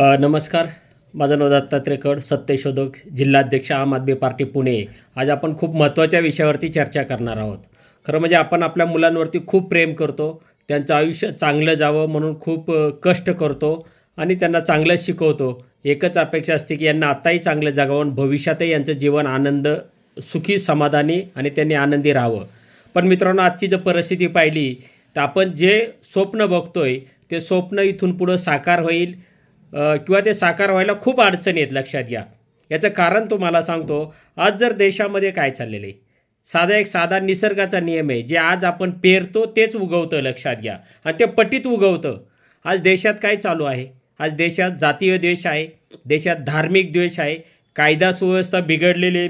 नमस्कार. माझं नाव दत्तात्रेकड सत्यशोधक जिल्हाध्यक्ष आम आदमी पार्टी पुणे. आज आपण खूप महत्त्वाच्या विषयावरती चर्चा करणार आहोत. खरं म्हणजे आपण आपल्या मुलांवरती खूप प्रेम करतो त्यांचं आयुष्य चांगलं जावं म्हणून खूप कष्ट करतो आणि त्यांना चांगलं शिकवतो. एकच अपेक्षा असते की यांना आत्ताही चांगलं जगावं भविष्यातही यांचं जीवन आनंद सुखी समाधानी आणि त्यांनी आनंदी राहावं. पण मित्रांनो आजची जर परिस्थिती पाहिली तर आपण जे स्वप्न बघतोय ते स्वप्न इथून पुढं साकार होईल. किंवा ते साकार व्हायला खूप अडचणी आहेत लक्षात घ्या. याचं कारण तुम्हाला सांगतो आज जर देशामध्ये काय चाललेलं आहे? साधा एक साधा निसर्गाचा नियम आहे जे आज आपण पेरतो तेच उगवतं लक्षात घ्या. आणि ते पटीत उगवतं. आज देशात काय चालू आहे? आज देशात जातीय द्वेष आहे देशात धार्मिक द्वेष आहे कायदा सुव्यवस्था बिघडलेले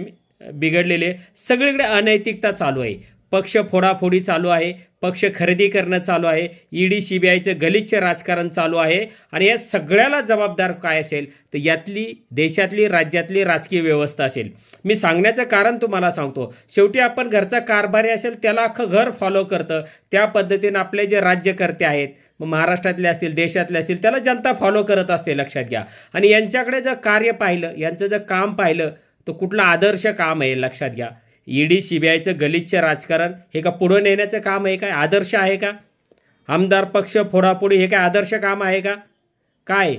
बिघडलेले सगळीकडे अनैतिकता चालू आहे. पक्ष फोडाफोडी चालू आहे पक्ष खरेदी करणं चालू आहे ईडी सी बी आयचं गलिच्छ राजकारण चालू आहे आणि या सगळ्याला जबाबदार काय असेल तर यातली देशातली राज्यातली राजकीय व्यवस्था असेल. मी सांगण्याचं कारण तुम्हाला सांगतो. शेवटी आपण घरचा कारभारी असेल त्याला अख्खं घर फॉलो करतं. त्या पद्धतीनं आपले जे राज्यकर्ते आहेत मग महाराष्ट्रातले असतील देशातले असतील त्याला जनता फॉलो करत असते लक्षात घ्या. आणि यांच्याकडे जर कार्य पाहिलं यांचं जर काम पाहिलं तर कुठलं आदर्श काम आहे लक्षात घ्या. ईडी सी बी आयचं गलिच्छ राजकारण हे का पुढं नेण्याचं काम आहे काय? आदर्श आहे का? आमदार पक्ष फोडाफोडी हे काय आदर्श काम आहे का? काय?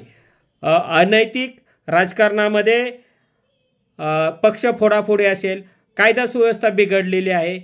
अनैतिक राजकारणामध्ये पक्ष फोडाफोडी असेल कायदा सुव्यवस्था बिघडलेली आहे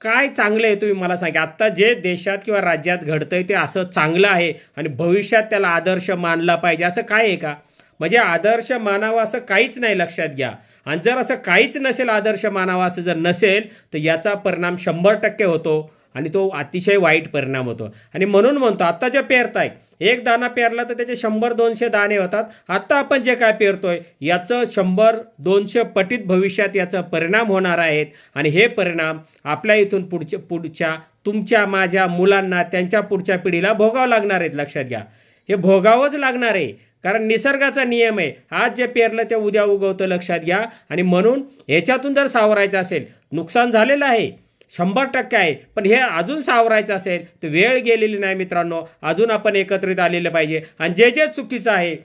काय चांगलं आहे तुम्ही मला सांगा? आत्ता जे देशात किंवा राज्यात घडतं आहे ते असं चांगलं आहे आणि भविष्यात त्याला आदर्श मानला पाहिजे असं काय आहे का? म्हणजे आदर्श मानावा असं काहीच नाही लक्षात घ्या. आणि जर असं काहीच नसेल आदर्श मानावा असं जर नसेल तर याचा परिणाम शंभर टक्के होतो आणि तो अतिशय वाईट परिणाम होतो. आणि म्हणून म्हणतो आत्ता जे पेरताय एक दाना पेरला तर त्याचे शंभर दोनशे दाणे होतात. आत्ता आपण जे काय पेरतोय याचं शंभर दोनशे पटीत भविष्यात याचा परिणाम होणार आहेत. आणि हे परिणाम आपल्या इथून पुढच्या पुढच्या तुमच्या माझ्या मुलांना त्यांच्या पुढच्या पिढीला भोगावं लागणार आहेत लक्षात घ्या. हे भोगावंच लागणार आहे. कारण निसर्गाचा नियम आहे. आज जे पेरलं ते उद्या उगवतं लक्षात घ्या. आणि म्हणून ह्याच्यातून जर सावरायचं असेल नुकसान झालेलं आहे शंभर टक्के आहे. पण हे अजून सावरायचं असेल तर वेळ गेलेली नाही मित्रांनो. अजून आपण एकत्रित आलेलं पाहिजे. आणि जे जे चुकीचं आहे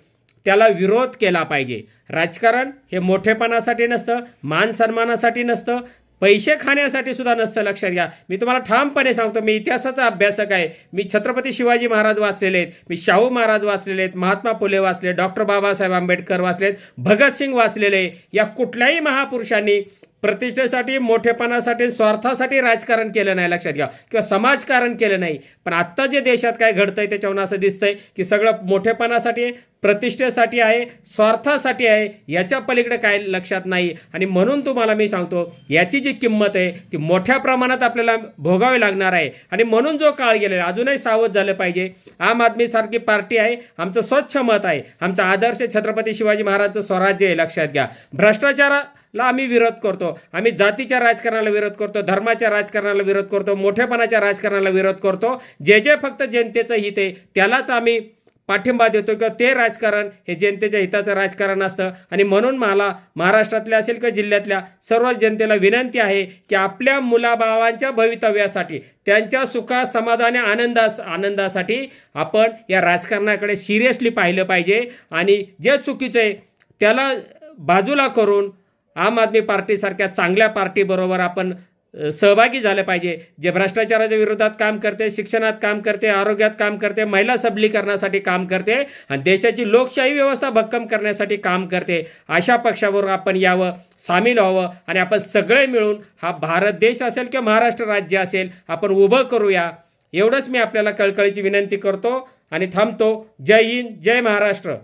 त्याला विरोध केला पाहिजे. राजकारण हे मोठेपणासाठी नसतं मान सन्मानासाठी नसतं. पैसे खाण्यासाठी सुद्धा नसतं लक्षात घ्या. मी तुम्हाला ठामपणे सांगतो मी इतिहासाचा अभ्यासक आहे. मी छत्रपती शिवाजी महाराज वाचलेले आहेत. मी शाहू महाराज वाचलेले आहेत. महात्मा फुले वाचले डॉक्टर बाबासाहेब आंबेडकर वाचलेत भगतसिंग वाचलेले या कुठल्याही महापुरुषांनी प्रतिष्ठेसाठी मोठेपणासाठी स्वार्थासाठी राजकारण केलं नाही लक्षात घ्या. किंवा समाजकारण केलं नाही. पण आत्ता जे देशात काय घडतंय त्याच्यावरून असं दिसतंय की सगळं मोठेपणासाठी प्रतिष्ठेसाठी आहे स्वार्थासाठी आहे याच्या पलीकडे काय लक्षात नाही. आणि म्हणून तुम्हाला मी सांगतो याची जी किंमत आहे ती मोठ्या प्रमाणात आपल्याला भोगावी लागणार आहे. आणि म्हणून जो काळ गेलेला आहे, अजूनही सावध झालं पाहिजे. आम आदमी सारखी पार्टी आहे आमचं स्वच्छ मत आहे. आमचा आदर्श छत्रपती शिवाजी महाराजचं स्वराज्य आहे लक्षात घ्या. भ्रष्टाचार ला आम्ही विरोध करतो. आम्ही जातीच्या राजकारणाला विरोध करतो धर्माच्या राजकारणाला विरोध करतो मोठेपणाच्या राजकारणाला विरोध करतो. जे जे फक्त जनतेचं हित आहे त्यालाच आम्ही पाठिंबा देतो किंवा ते राजकारण हे जनतेच्या हिताचं राजकारण असतं. आणि म्हणून मला महाराष्ट्रातल्या असेल किंवा जिल्ह्यातल्या सर्व जनतेला विनंती आहे की आपल्या मुलाबावांच्या भवितव्यासाठी त्यांच्या सुखा समाधाने आनंदास आनंदासाठी आपण या राजकारणाकडे सिरियसली पाहिलं पाहिजे. आणि जे चुकीचं आहे त्याला बाजूला करून आम आदमी पार्टीसारख्या चांगल्या पार्टीबरोबर आपण सहभागी झालं पाहिजे. जे भ्रष्टाचाराच्या विरोधात काम करते शिक्षणात काम करते आरोग्यात काम करते महिला सबलीकरणासाठी काम करते आणि देशाची लोकशाही व्यवस्था भक्कम करण्यासाठी काम करते अशा पक्षाबरोबर आपण यावं सामील व्हावं आणि आपण सगळे मिळून हा भारत देश असेल किंवा महाराष्ट्र राज्य असेल आपण उभं करूया. एवढंच मी आपल्याला कळकळीची विनंती करतो आणि थांबतो. जय हिंद जय महाराष्ट्र.